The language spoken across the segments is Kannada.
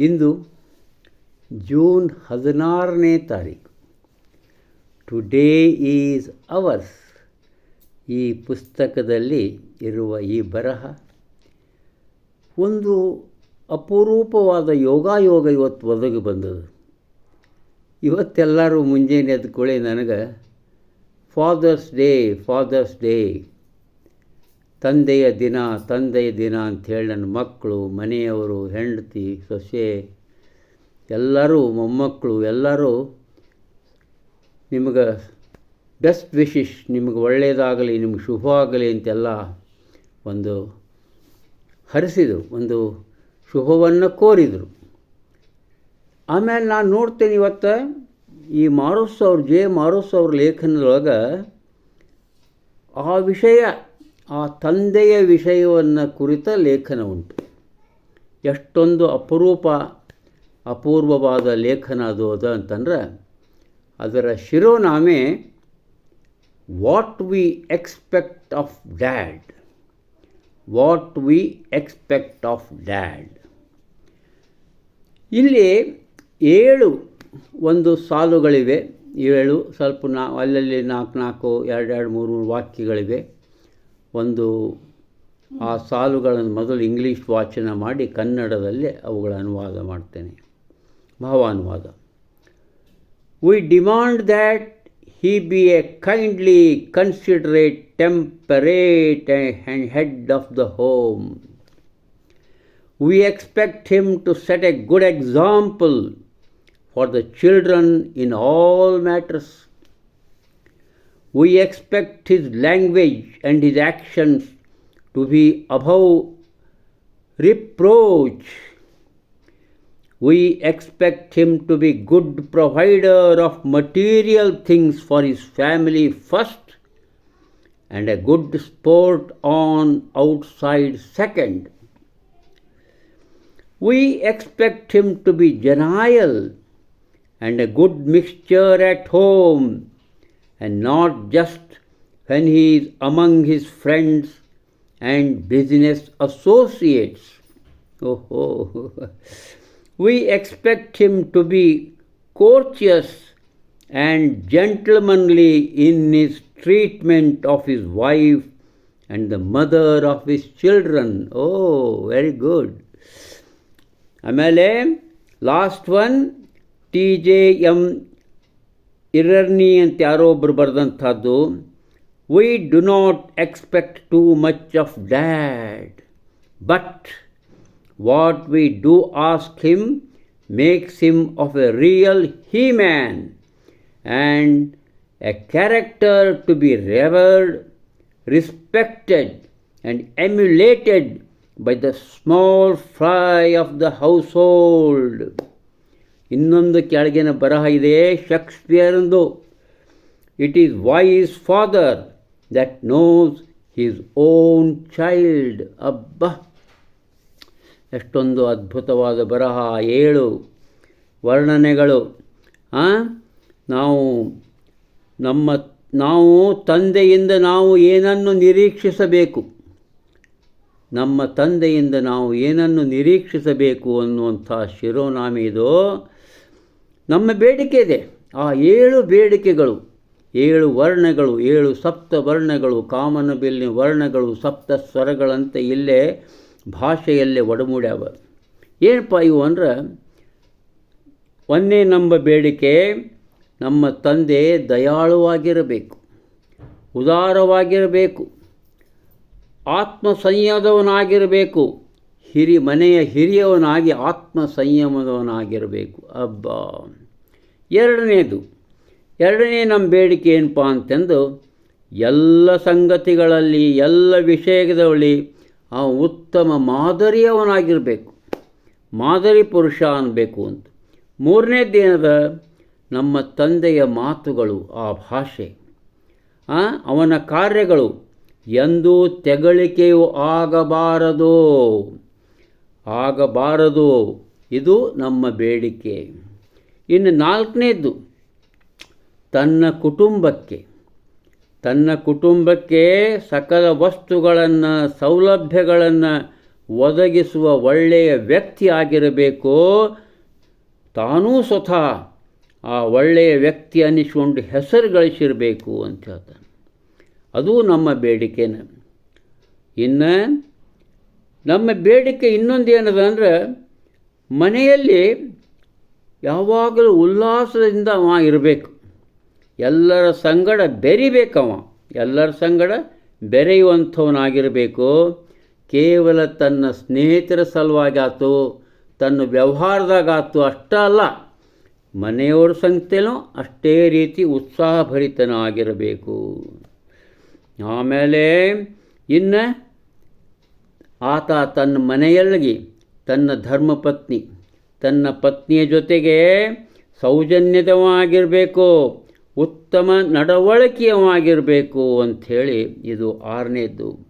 ಇಂದು ಜೂನ್ ಹದಿನಾರನೇ ತಾರೀಕು. ಟುಡೇ ಈಸ್ ಅವರ್ಸ್ ಈ ಪುಸ್ತಕದಲ್ಲಿ ಇರುವ ಈ ಬರಹ ಒಂದು ಅಪರೂಪವಾದ ಯೋಗಾಯೋಗ ಇವತ್ತು ಒದಗಿ ಬಂದದು ಇವತ್ತೆಲ್ಲರೂ ಮುಂಜಾನೆ ಎದ್ಕೊಳ್ಳಿ ನನಗೆ ಫಾದರ್ಸ್ ಡೇ ಫಾದರ್ಸ್ ಡೇ ತಂದೆಯ ದಿನ ತಂದೆಯ ದಿನ ಅಂಥೇಳಿ ನನ್ನ ಮಕ್ಕಳು, ಮನೆಯವರು, ಹೆಂಡತಿ, ಸೊಸೆ, ಎಲ್ಲರೂ, ಮೊಮ್ಮಕ್ಕಳು, ಎಲ್ಲರೂ ನಿಮಗೆ ಬೆಸ್ಟ್ ವಿಶಿಶ್ ನಿಮಗೆ ಒಳ್ಳೆಯದಾಗಲಿ, ನಿಮಗೆ ಆಗಲಿ ಅಂತೆಲ್ಲ ಒಂದು ಹರಿಸಿದರು, ಒಂದು ಶುಭವನ್ನು ಕೋರಿದರು. ಆಮೇಲೆ ನಾನು ನೋಡ್ತೇನೆ ಇವತ್ತು ಈ ಮಾರುಸ್ ಅವ್ರ ಜೆ ಮಾರುಸ್ ಅವ್ರ ಲೇಖನದೊಳಗೆ ಆ ವಿಷಯ ಆ ತಂದೆಯ ವಿಷಯವನ್ನು ಕುರಿತ ಲೇಖನ ಉಂಟು ಎಷ್ಟೊಂದು ಅಪರೂಪ, ಅಪೂರ್ವವಾದ ಲೇಖನ ಅದು ಅದು ಅಂತಂದ್ರೆ, ಅದರ ಶಿರೋನಾಮೆ what we expect of dad what we expect of dad ಇಲ್ಲಿ ಏಳು ಒಂದು ಸಾಲುಗಳಿವೆ. ಏಳು ಸ್ವಲ್ಪ ನಾ ಅಲ್ಲಲ್ಲಿ ನಾಲ್ಕು ನಾಲ್ಕು ಎರಡು ಎರಡು, ಮೂರು ಮೂರು ವಾಕ್ಯಗಳಿವೆ. ಒಂದು ಆ ಸಾಲುಗಳನ್ನು ಮೊದಲು ಇಂಗ್ಲೀಷ್ ವಾಚನ ಮಾಡಿ ಕನ್ನಡದಲ್ಲಿ ಅವುಗಳ ಅನುವಾದ ಮಾಡ್ತೇನೆ ಭಾವಾನುವಾದ we demand that he be a kindly, considerate, temperate, and head of the home. We expect him to set a good example for the children in all matters. We expect his language and his actions to be above reproach. We expect him to be good provider of material things for his family first and a good sport on outside second. We expect him to be genial and a good mixture at home and not just when he is among his friends and business associates. Oh, oh. we expect him to be courteous and gentlemanly in his treatment of his wife and the mother of his children. Oh, very good. MLA, last one, TJM ಇರರ್ನಿ ಅಂತ ಯಾರೋ ಒಬ್ಬರು ಬರೆದಂಥದ್ದು we do not expect too much of dad but what we do ask him makes him of a real he man and a character to be revered, respected, and emulated by the small fry of the household. ಇನ್ನೊಂದು ಕೆಳಗಿನ ಬರಹ ಇದೆ ಶೇಕ್ಸ್ಪಿಯರ್ದು it is wise father that knows his own child ಅಬ್ಬ! ಎಷ್ಟೊಂದು ಅದ್ಭುತವಾದ ಬರಹ, ಏಳು ವರ್ಣನೆಗಳು. ನಾವು ನಮ್ಮ, ನಾವು ತಂದೆಯಿಂದ ನಾವು ಏನನ್ನು ನಿರೀಕ್ಷಿಸಬೇಕು? ನಮ್ಮ ತಂದೆಯಿಂದ ನಾವು ಏನನ್ನು ನಿರೀಕ್ಷಿಸಬೇಕು ಅನ್ನುವಂಥ ಶಿರೋನಾಮೆ ಇದು. ನಮ್ಮ ಬೇಡಿಕೆ ಇದೆ. ಆ ಏಳು ಬೇಡಿಕೆಗಳು, ಏಳು ವರ್ಣಗಳು, ಏಳು ಸಪ್ತ ವರ್ಣಗಳು, ಕಾಮನ ಬಿಲ್ಲಿನ ವರ್ಣಗಳು, ಸಪ್ತ ಸ್ವರಗಳಂತೆ ಇಲ್ಲೇ ಭಾಷೆಯಲ್ಲೇ ಒಡಮೂಡ್ಯಾವ. ಏನಪ್ಪ ಇವು ಅಂದ್ರೆ, ಒಂದೇ ನಮ್ಮ ಬೇಡಿಕೆ, ನಮ್ಮ ತಂದೆ ದಯಾಳುವಾಗಿರಬೇಕು, ಉದಾರವಾಗಿರಬೇಕು ಆತ್ಮ ಸಂಯಮದವನಾಗಿರಬೇಕು ಹಿರಿ ಮನೆಯ ಹಿರಿಯವನಾಗಿ ಆತ್ಮ ಸಂಯಮದವನಾಗಿರಬೇಕು ಅಬ್ಬ! ಎರಡನೇದು, ಎರಡನೇ ನಮ್ಮ ಬೇಡಿಕೆ ಏನಪ್ಪ ಅಂತಂದು, ಎಲ್ಲ ಸಂಗತಿಗಳಲ್ಲಿ, ಎಲ್ಲ ವಿಷಯದಲ್ಲಿ ಆ ಉತ್ತಮ ಮಾದರಿಯವನಾಗಿರಬೇಕು. ಮಾದರಿ ಪುರುಷ ಅನ್ನಬೇಕು ಅಂತ. ಮೂರನೇದೇನದ ನಮ್ಮ ತಂದೆಯ ಮಾತುಗಳು, ಆ ಭಾಷೆ. ಅವನ ಕಾರ್ಯಗಳು, ಎಂದೂ ತೆಗಳಿಕೆಯು ಆಗಬಾರದು. ಆಗಬಾರದು. ಇದು ನಮ್ಮ ಬೇಡಿಕೆ. ಇನ್ನು ನಾಲ್ಕನೇದ್ದು, ತನ್ನ ಕುಟುಂಬಕ್ಕೆ. ತನ್ನ ಕುಟುಂಬಕ್ಕೆ ಸಕಲ ವಸ್ತುಗಳನ್ನು, ಸೌಲಭ್ಯಗಳನ್ನು ಒದಗಿಸುವ ಒಳ್ಳೆಯ ವ್ಯಕ್ತಿ ಆಗಿರಬೇಕು. ತಾನೂ ಸ್ವತಃ ಆ ಒಳ್ಳೆಯ ವ್ಯಕ್ತಿ ಅನ್ನಿಸ್ಕೊಂಡು ಹೆಸರು ಗಳಿಸಿರಬೇಕು ಅಂತ ಹೇಳ್ತಾನೆ. ಅದು ನಮ್ಮ ಬೇಡಿಕೆನ. ಇನ್ನು ನಮ್ಮ ಬೇಡಿಕೆ ಇನ್ನೊಂದು ಏನದ ಅಂದ್ರೆ ಮನೆಯಲ್ಲಿ ಯಾವಾಗಲೂ ಉಲ್ಲಾಸದಿಂದ ಅವ ಇರಬೇಕು. ಎಲ್ಲರ ಸಂಗಡ ಬೆರಿಬೇಕವ. ಎಲ್ಲರ ಸಂಗಡ ಬೆರೆಯುವಂಥವನಾಗಿರಬೇಕು. ಕೇವಲ ತನ್ನ ಸ್ನೇಹಿತರ ಸಲುವಾಗಾತು ತನ್ನ ವ್ಯವಹಾರದಾಗಾತು ಅಷ್ಟೇ ಅಲ್ಲ, ಮನೆಯವ್ರ ಸಂಗತೇನೂ ಅಷ್ಟೇ ರೀತಿ ಉತ್ಸಾಹಭರಿತನಾಗಿರಬೇಕು. ಆಮೇಲೆ ಇನ್ನು ಆತ ತನ್ನ ಮನೆಯಲ್ಲಿ ತನ್ನ ಧರ್ಮಪತ್ನಿ ತನ್ನ ಪತ್ನಿಯ ಜೊತೆಗೆ ಸೌಜನ್ಯದವಾಗಿರಬೇಕು ಉತ್ತಮ ನಡವಳಿಕೆಯವಾಗಿರಬೇಕು ಅಂಥೇಳಿ ಇದು ಆರನೇದ್ದು.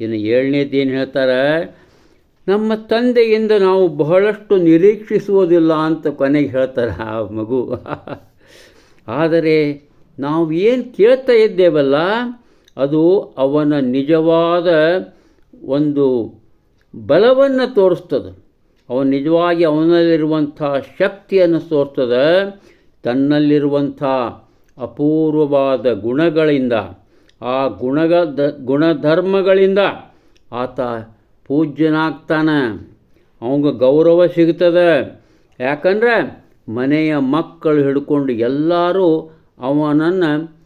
ಇನ್ನು ಏಳನೇದು ಏನು ಹೇಳ್ತಾರೆ? ನಮ್ಮ ತಂದೆಯಿಂದ ನಾವು ಬಹಳಷ್ಟು ನಿರೀಕ್ಷಿಸುವುದಿಲ್ಲ ಅಂತ ಕೊನೆಗೆ ಹೇಳ್ತಾರೆ ಆ ಮಗು. ಆದರೆ ನಾವು ಏನು ಕೇಳ್ತಾ ಇದ್ದೇವಲ್ಲ, ಅದು ಅವನ ನಿಜವಾದ ಒಂದು ಬಲವನ್ನು ತೋರಿಸ್ತದೆ. ಅವನು ನಿಜವಾಗಿ ಅವನಲ್ಲಿರುವಂಥ ಶಕ್ತಿಯನ್ನು ತೋರ್ತದೆ ತನ್ನಲ್ಲಿರುವಂಥ ಅಪೂರ್ವವಾದ ಗುಣಗಳಿಂದ, ಆ ಗುಣಗ ಗುಣಧರ್ಮಗಳಿಂದ ಆತ ಪೂಜ್ಯನಾಗ್ತಾನೆ. ಅವಂಗೆ ಗೌರವ ಸಿಗ್ತದೆ. ಯಾಕಂದ್ರೆ ಮನೆಯ ಮಕ್ಕಳು ಹಿಡ್ಕೊಂಡು ಎಲ್ಲರೂ ಅವನನ್ನು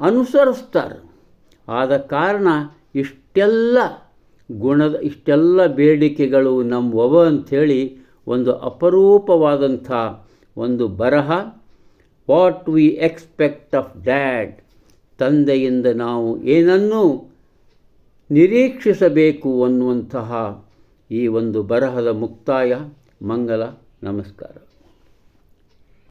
ಅನುಸರಿಸ್ತಾರೆ. ಆದ ಕಾರಣ ಇಷ್ಟೆಲ್ಲ ಗುಣದ ಇಷ್ಟೆಲ್ಲ ಬೇಡಿಕೆಗಳು ನಮ್ಮವ ಅಂಥೇಳಿ ಒಂದು ಅಪರೂಪವಾದಂಥ ಒಂದು ಬರಹ. What we expect of dad ತಂದೆಯಿಂದ ನಾವು ಏನನ್ನೂ ನಿರೀಕ್ಷಿಸಬೇಕು ಅನ್ನುವಂತಹ ಈ ಒಂದು ಬರಹದ ಮುಕ್ತಾಯ. ಮಂಗಲ ನಮಸ್ಕಾರ.